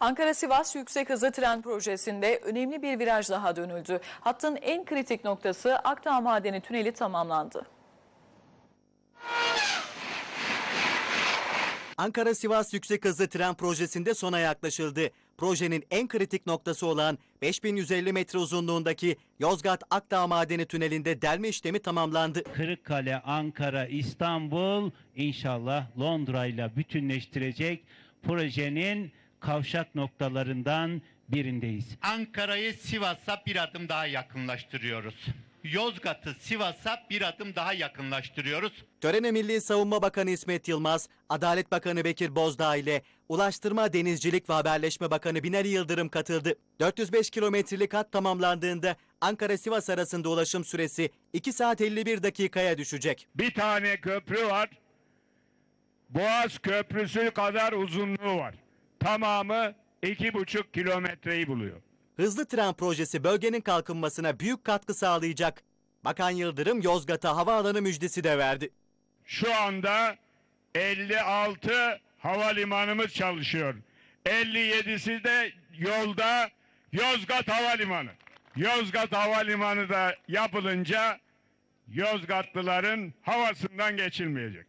Ankara-Sivas yüksek hızlı tren projesinde önemli bir viraj daha dönüldü. Hattın en kritik noktası Akdağ Madeni Tüneli tamamlandı. Ankara-Sivas yüksek hızlı tren projesinde sona yaklaşıldı. Projenin en kritik noktası olan 5150 metre uzunluğundaki Yozgat-Akdağ Madeni Tüneli'nde delme işlemi tamamlandı. Kırıkkale, Ankara, İstanbul inşallah Londra ile bütünleştirecek projenin kavşak noktalarından birindeyiz. Ankara'yı Sivas'a bir adım daha yakınlaştırıyoruz. Yozgat'ı Sivas'a bir adım daha yakınlaştırıyoruz. Törene Milli Savunma Bakanı İsmet Yılmaz, Adalet Bakanı Bekir Bozdağ ile Ulaştırma, Denizcilik ve Haberleşme Bakanı Binali Yıldırım katıldı. 405 kilometrelik hat tamamlandığında Ankara-Sivas arasında ulaşım süresi 2 saat 51 dakikaya düşecek. Bir tane köprü var. Boğaz Köprüsü kadar uzunluğu var. Tamamı iki buçuk kilometreyi buluyor. Hızlı tren projesi bölgenin kalkınmasına büyük katkı sağlayacak. Bakan Yıldırım Yozgat'a havaalanı müjdesi de verdi. Şu anda 56 havalimanımız çalışıyor. 57'si de yolda Yozgat Havalimanı. Yozgat Havalimanı da yapılınca Yozgatlıların havasından geçilmeyecek.